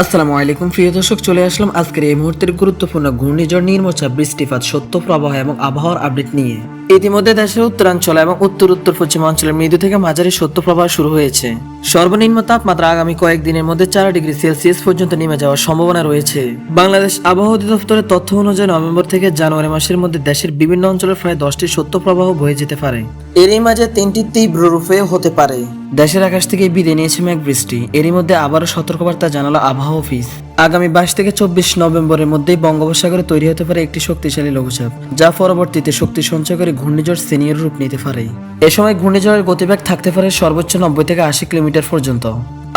আসসালামু আলাইকুম। প্রিয় দর্শক, চলে আসলাম আজকের এই মুহূর্তের গুরুত্বপূর্ণ ঘূর্ণিঝড়, নির্মোচা, বৃষ্টিপাত, সত্য প্রবাহ এবং আবহাওয়ার আপডেট নিয়ে। ইতিমধ্যে দেশের উত্তরাঞ্চল এবং উত্তর উত্তর পশ্চিম অঞ্চলের মৃদু থেকে মাঝারি সত্য প্রবাহ শুরু হয়েছে। সর্বনিম্ন তাপমাত্রা আগামী কয়েকদিনের মধ্যে চার ডিগ্রি সেলসিয়াস পর্যন্ত নেমে যাওয়ার সম্ভাবনা রয়েছে। বাংলাদেশ আবহাওয়া অধিদপ্তরের তথ্য অনুযায়ী নভেম্বর থেকে জানুয়ারি মাসের মধ্যে দেশের বিভিন্ন অঞ্চলে প্রায় দশটি সত্য প্রবাহ বয়ে যেতে পারে। এরই মাঝে তিনটি তীব্র রূপেও হতে পারে। দেশের আকাশ থেকে বিদায় নিয়েছে মেঘ বৃষ্টি এরই মধ্যে আবারও সতর্কবার্তা জানালো আবহাওয়া অফিস। আগামী বাইশ থেকে চব্বিশ নভেম্বরের মধ্যেই বঙ্গোপসাগরে তৈরি হতে পারে একটি শক্তিশালী লঘুচাপ, যা পরবর্তীতে শক্তি সঞ্চয় করে ঘূর্ণিঝড় সিনিয়র রূপ নিতে পারে। এ সময় ঘূর্ণিঝড়ের গতিবেগ থাকতে পারে সর্বোচ্চ নব্বই থেকে আশি কিলোমিটার পর্যন্ত।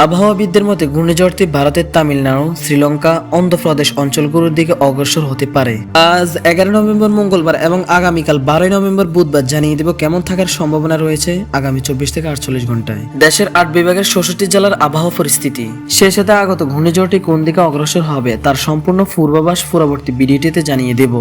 আবহাওয়াবিদদের মতে, ঘূর্ণিঝড়টি ভারতের তামিলনাড়ু, শ্রীলঙ্কা, অন্ধ্রপ্রদেশ অঞ্চলগুলোর দিকে অগ্রসর হতে পারে। আজ এগারো নভেম্বর মঙ্গলবার এবং আগামীকাল বারোই নভেম্বর বুধবার জানিয়ে দেব কেমন থাকার সম্ভাবনা রয়েছে আগামী চব্বিশ থেকে আটচল্লিশ ঘন্টায় দেশের আট বিভাগের ষষ্ঠটি জেলার আবহাওয়া পরিস্থিতি। সাথে আগত ঘূর্ণিঝড়টি কোন দিকে অগ্রসর হবে তার সম্পূর্ণ পূর্বাভাস পরবর্তী ভিডিওটিতে জানিয়ে দেব।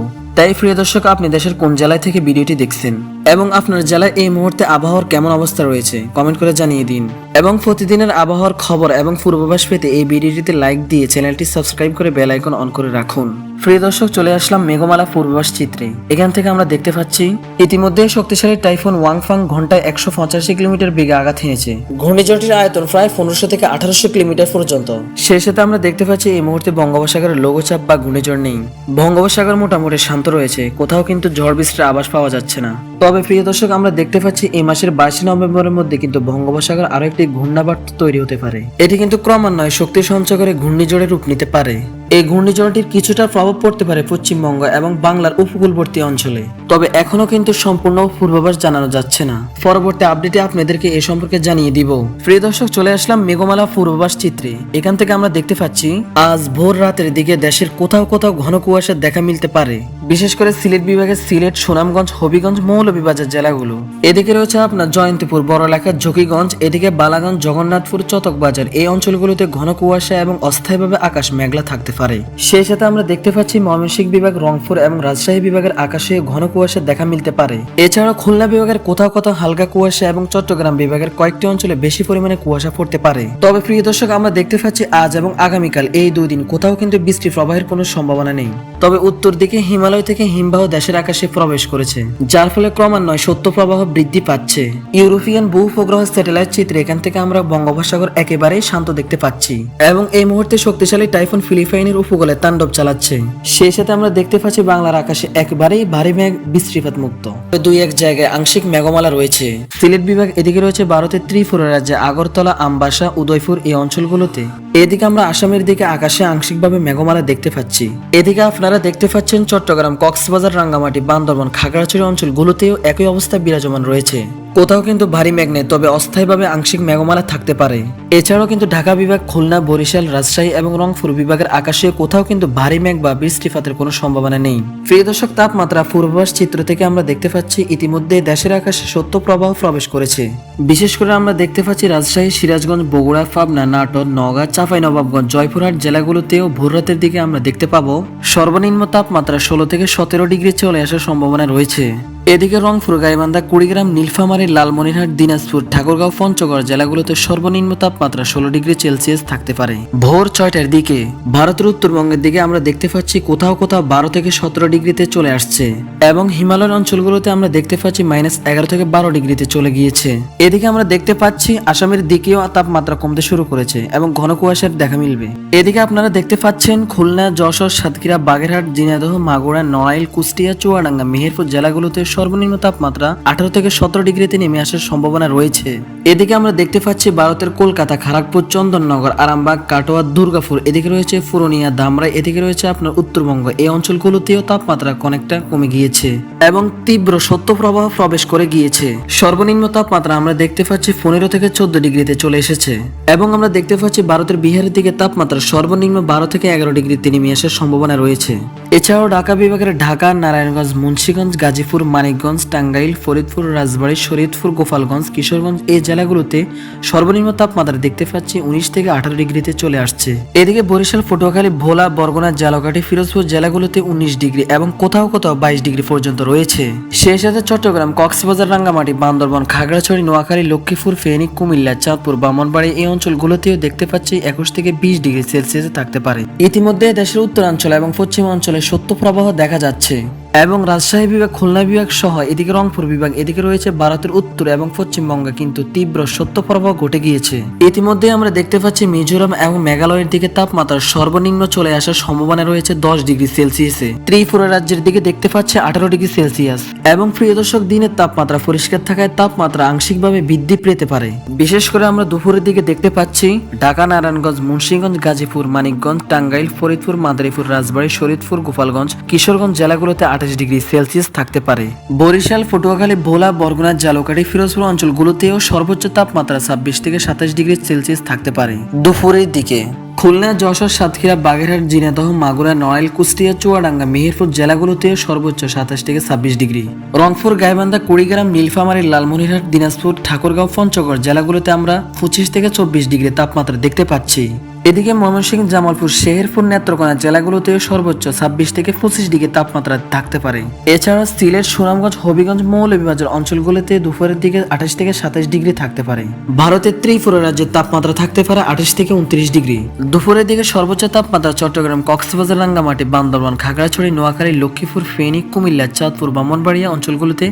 তাই প্রিয় দর্শক, আপনি দেশের কোন জেলায় থেকে ভিডিওটি দেখছেন? এবং আপনার জেলায় এই মুহূর্তে আবহাওয়ার কেমন অবস্থা রয়েছে? কমেন্ট করে জানিয়ে দিন। এবং প্রতিদিনের আবহাওয়ার খবর এবং পূর্বাভাস পেতে এই ভিডিওটিতে লাইক দিয়ে চ্যানেলটি সাবস্ক্রাইব করে বেল আইকন অন করে রাখুন। প্রিয় দর্শক, চলে আসলাম মেঘমালা পূর্বাভাস চিত্রে। এখান থেকে আমরা দেখতে পাচ্ছি, ইতিমধ্যে শক্তিশালী টাইফুন ওয়াংফাং ঘন্টায় একশো পঁচাশি কিলোমিটার বেগে আঘাত হেনেছে। ঘূর্ণিঝড়টির আয়তন প্রায় পনেরোশো থেকে আঠারোশো কিলোমিটার পর্যন্ত। সেই সাথে আমরা দেখতে পাচ্ছি এই মুহূর্তে বঙ্গোপসাগরের লঘুচাপ বা ঘূর্ণিঝড় নেই। বঙ্গোপসাগর মোটামুটি শান্ত রয়েছে, কোথাও কিন্তু ঝড় বৃষ্টির আবাস পাওয়া যাচ্ছে না। তবে প্রিয় দর্শক, আমরা দেখতে পাচ্ছি এই মাসের বাইশে নভেম্বরের মধ্যে কিন্তু বঙ্গোপসাগর আরও একটি ঘূর্ণাবার্ত তৈরি হতে পারে। এটি কিন্তু ক্রমান্বয়ে শক্তি সঞ্চয় করে ঘূর্ণিঝড়ে রূপ নিতে পারে। এই ঘূর্ণিঝড়টির কিছুটা প্রভাব পড়তে পারে পশ্চিমবঙ্গ এবং বাংলার উপকূলবর্তী অঞ্চলে। তবে এখনও কিন্তু সম্পূর্ণ পূর্বাভাস জানানো যাচ্ছে না। পরবর্তী আপডেটে আপনাদেরকে এ সম্পর্কে জানিয়ে দিব। প্রিয় দর্শক, চলে আসলাম মেঘমালা পূর্বাভাস চিত্রে। এখান থেকে আমরা দেখতে পাচ্ছি, আজ ভোর রাতের দিকে দেশের কোথাও কোথাও ঘন কুয়াশার দেখা মিলতে পারে। বিশেষ করে সিলেট বিভাগের সিলেট, সুনামগঞ্জ, হবিগঞ্জ মৌলভীবাজার জেলাগুলো। এদিকে রয়েছে আপনার জয়ন্তীপুর, বড়লেখা, ঝুঁকিগঞ্জ, এদিকে বালাগঞ্জ, জগন্নাথপুর, চতকবাজার। এই অঞ্চলগুলোতে ঘন কুয়াশা এবং অস্থায়ীভাবে আকাশ মেঘলা থাকতে পারে। সেই সাথে আমরা দেখতে পাচ্ছি ময়মনসিংহ বিভাগ, রংপুর এবং রাজশাহী বিভাগের আকাশে ঘন কুয়াশা দেখা মিলতে পারে। এছাড়াও খুলনা বিভাগের কোথাও কোথাও হালকা কুয়াশা এবং চট্টগ্রাম বিভাগের কয়েকটি অঞ্চলে বেশি পরিমাণে কুয়াশা পড়তে পারে। তবে প্রিয় দর্শক, আমরা দেখতে পাচ্ছি আজ এবং আগামীকাল এই দুই দিন কোথাও কিন্তু বৃষ্টি প্রবাহের কোনো সম্ভাবনা নেই। তবে উত্তর দিকে হিমালয় থেকে হিমবাহ দেশের আকাশে প্রবেশ করেছে, যার ফলে ক্রমান্বয়ে সত্য প্রবাহ বৃদ্ধি পাচ্ছে। ইউরোপিয়ান বহু উপগ্রহ স্যাটেলাইট চিত্রে এখান থেকে আমরা বঙ্গোপসাগর একেবারেই শান্ত দেখতে পাচ্ছি এবং এই মুহূর্তে শক্তিশালী টাইফুন ফিলিপাইনের উপকূলে তাণ্ডব চালাচ্ছে। সেই সাথে আমরা দেখতে পাচ্ছি বাংলার আকাশে একেবারেই ভারী মেঘ বৃষ্টিপাত মুক্ত। দুই এক জায়গায় আংশিক মেঘমালা রয়েছে। সিলেট বিভাগ এদিকে রয়েছে ভারতের ত্রিপুরা রাজ্যে আগরতলা, আমবাসা, উদয়পুর এই অঞ্চলগুলোতে। এদিকে আমরা আসামের দিকে আকাশে আংশিকভাবে মেঘমালা দেখতে পাচ্ছি। এদিকে আপনারা দেখতে পাচ্ছেন চট্টগ্রাম, কক্সবাজার, রাঙ্গামাটি, বান্দরবান, খাগড়াছড়ি অঞ্চলগুলোতেও একই অবস্থা বিরাজমান রয়েছে। কোথাও কিন্তু ভারী মেঘ নেই, তবে অস্থায়ীভাবে আংশিক মেঘমালা থাকতে পারে। এছাড়াও কিন্তু ঢাকা বিভাগ, খুলনা, বরিশাল, রাজশাহী এবং রংপুর বিভাগের আকাশে কোথাও কিন্তু ভারী মেঘ বা বৃষ্টিপাতের কোনো সম্ভাবনা নেই। প্রিয় দর্শক, তাপমাত্রা পূর্বাভাস চিত্র থেকে আমরা দেখতে পাচ্ছি ইতিমধ্যে দেশের আকাশে সত্য প্রবাহ প্রবেশ করেছে। বিশেষ করে আমরা দেখতে পাচ্ছি রাজশাহী, সিরাজগঞ্জ, বগুড়া, পাবনা, নাটোর, নওগাঁ চাঁপাইনবাবগঞ্জ জয়পুরহাট জেলাগুলোতেও ভোর রাতের দিকে আমরা দেখতে পাবো সর্বনিম্ন তাপমাত্রা ষোলো থেকে সতেরো ডিগ্রি চলে আসার সম্ভাবনা রয়েছে। এদিকে রংপুর, গাইবান্ধা, কুড়িগ্রাম, নীলফামারী, লালমনিরহাট, দিনাজপুর, ঠাকুরগাঁও, পঞ্চগড় জেলাগুলোতে সর্বনিম্ন তাপমাত্রা ষোলো ডিগ্রি সেলসিয়াস থাকতে পারে। ভোর ছয়টার দিকে ভারতের উত্তরবঙ্গের দিকে আমরা দেখতে পাচ্ছি কোথাও কোথাও বারো থেকে সতেরো ডিগ্রিতে চলে আসছে এবং হিমালয়ের অঞ্চলগুলোতে আমরা দেখতে পাচ্ছি মাইনাস এগারো থেকে বারো ডিগ্রিতে চলে গিয়েছে। এদিকে আমরা দেখতে পাচ্ছি আসামের দিকেও তাপমাত্রা কমতে শুরু করেছে এবং ঘন কুয়াশার দেখা মিলবে। এদিকে আপনারা দেখতে পাচ্ছেন খুলনা, যশোর, সাতক্ষীরা, বাগেরহাট ঝিনাইদহ মাগুরা, নড়াইল, কুষ্টিয়া, চুয়াডাঙ্গা, মেহেরপুর জেলাগুলোতে সর্বনিম্ন তাপমাত্রা আঠারো থেকে সতেরো ডিগ্রিতে নেমে আসার সম্ভাবনা রয়েছে। এদিকে আমরা দেখতে পাচ্ছি ভারতের কলকাতা খড়গপুর চন্দননগর, আরামবাগ, কাটোয়া, দুর্গাপুর, এদিকে রয়েছে পুরনিয়া ধামরা এদিকে রয়েছে আপনার উত্তরবঙ্গ। এই অঞ্চলগুলোতেও তাপমাত্রা অনেকটা কমে গিয়েছে এবং তীব্র সত্য প্রবাহ প্রবেশ করে গিয়েছে। সর্বনিম্ন তাপমাত্রা আমরা দেখতে পাচ্ছি পনেরো থেকে চোদ্দ ডিগ্রিতে চলে এসেছে এবং আমরা দেখতে পাচ্ছি ভারতের বিহারের দিকে তাপমাত্রা সর্বনিম্ন বারো থেকে এগারো ডিগ্রিতে নেমে আসার সম্ভাবনা রয়েছে। এছাড়াও ঢাকা বিভাগের ঢাকা, নারায়ণগঞ্জ, মুন্সীগঞ্জ, গাজীপুর, মানিকগঞ্জ, টাঙ্গাইল, ফরিদপুর, রাজবাড়ী, শরীয়তপুর, গোপালগঞ্জ, কিশোরগঞ্জ এই জেলাগুলোতে সর্বনিম্ন তাপমাত্রা দেখতে পাচ্ছি উনিশ থেকে আঠারো ডিগ্রিতে চলে আসছে। এদিকে বরিশাল, পটুয়াখালী, ভোলা, বরগুনা জালকাঠি ফিরোজপুর জেলাগুলোতে উনিশ ডিগ্রি এবং কোথাও কোথাও বাইশ ডিগ্রি পর্যন্ত রয়েছে। সেই সাথে চট্টগ্রাম, কক্সবাজার, রাঙ্গামাটি, বান্দরবন, খাগড়াছড়ি, নোয়াখালী, লক্ষ্মীপুর, ফেনী, কুমিল্লা, চাঁদপুর, বামনবাড়ি এই অঞ্চলগুলোতেও দেখতে পাচ্ছি একুশ থেকে বিশ ডিগ্রি সেলসিয়াসে থাকতে পারে। ইতিমধ্যে দেশের উত্তরাঞ্চল এবং পশ্চিম অঞ্চলে সত্য প্রবাহ দেখা যাচ্ছে। এবং রাজশাহী বিভাগ, খুলনা বিভাগ সহ এদিকে রংপুর বিভাগ, এদিকে রয়েছে ভারতের উত্তর এবং পশ্চিমবঙ্গে কিন্তু তীব্র সত্য প্রবাহ ঘটে গিয়েছে। ইতিমধ্যে আমরা দেখতে পাচ্ছি মিজোরাম এবং মেঘালয়ের দিকে তাপমাত্রা সর্বনিম্ন চলে আসার সম্ভাবনা রয়েছে দশ ডিগ্রি সেলসিয়াসে। ত্রিপুরা রাজ্যের দিকে দেখতে পাচ্ছি আঠারো ডিগ্রি সেলসিয়াস এবং প্রিয় দর্শক, দিনের তাপমাত্রা পরিষ্কার থাকায় তাপমাত্রা আংশিকভাবে বৃদ্ধি পেতে পারে। বিশেষ করে আমরা দুপুরের দিকে দেখতে পাচ্ছি ঢাকা, নারায়ণগঞ্জ, মুন্সিগঞ্জ, গাজীপুর, মানিকগঞ্জ, টাঙ্গাইল, ফরিদপুর, মাদারীপুর, রাজবাড়ী, শরীদপুর, গোপালগঞ্জ, কিশোরগঞ্জ জেলাগুলোতে আঠাশ ডিগ্রি সেলসিয়াস থাকতে পারে। বরিশাল, পটুয়াখালী, ভোলা, বরগুনা জালকাঠি ফিরোজপুর অঞ্চলগুলোতেও সর্বোচ্চ তাপমাত্রা ছাব্বিশ থেকে সাতাশ ডিগ্রি সেলসিয়াস থাকতে পারে। দুপুরের দিকে, খুলনা, যশোর, সাতক্ষীরা, বাগেরহাট জিনাদহ মাগুরা নড়াইল কুষ্টিয়া, চুয়াডাঙ্গা, মেহেরপুর জেলাগুলোতে সর্বোচ্চ সাতাশ থেকে ছাব্বিশ ডিগ্রি। রংপুর, গাইবান্ধা, কুড়িগ্রাম, নীলফামারী, লালমনিরহাট, দিনাজপুর, ঠাকুরগাঁও, পঞ্চগড় জেলাগুলোতে আমরা পঁচিশ থেকে চব্বিশ ডিগ্রি তাপমাত্রা দেখতে পাচ্ছি। এদিকে ময়মনসিংহ, জামালপুর শেরপুর নেত্রকোনা জেলাগুলোতে সর্বোচ্চ ছাব্বিশ থেকে পঁচিশ ডিগ্রি তাপমাত্রা থাকতে পারে। এছাড়া সিলেট, সুনামগঞ্জ, হবিগঞ্জ মৌলভীবাজার অঞ্চলগুলোতে দুপুরের দিকে আঠাশ থেকে সাতাশ ডিগ্রি থাকতে পারে। ভারতের ত্রিপুরা রাজ্যের তাপমাত্রা থাকতে পারে আঠাশ থেকে উনত্রিশ ডিগ্রি। দুপুরের দিকে সর্বোচ্চ তাপমাত্রা চট্টগ্রাম, কক্সবাজার, রাঙ্গামাটি, বান্দরবান, খাগড়াছড়ি, নোয়াখালী, লক্ষ্মীপুর, ফেনী, কুমিল্লা, চাঁদপুর ব্রাহ্মণবাড়িয়া অঞ্চলগুলোতে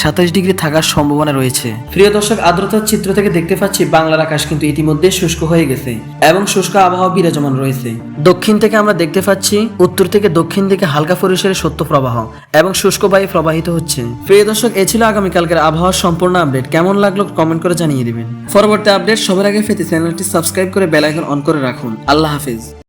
সাতাশ ডিগ্রি থাকার সম্ভাবনা রয়েছে। প্রিয় দর্শক, আর্দ্রতার চিত্র থেকে দেখতে পাচ্ছি বাংলার আকাশ কিন্তু ইতিমধ্যে শুষ্ক হয়ে গেছে এবং শুষ্ক আবহাওয়া বিরাজমান রয়েছে। দক্ষিণ থেকে আমরা দেখতে পাচ্ছি, উত্তর থেকে দক্ষিণ দিকে হালকা পরিসরের সত্য প্রবাহ এবং শুষ্ক বায়ু প্রবাহিত হচ্ছে। প্রিয় দর্শক, এ ছিল আগামীকালকের আবহাওয়ার সম্পূর্ণ আপডেট। কেমন লাগল কমেন্ট করে জানিয়ে দিবেন। পরবর্তী আপডেট সবার আগে ফেতে চ্যানেলটি সাবস্ক্রাইব করে বেল আইকন অন করে রাখুন। আল্লাহ হাফিজ।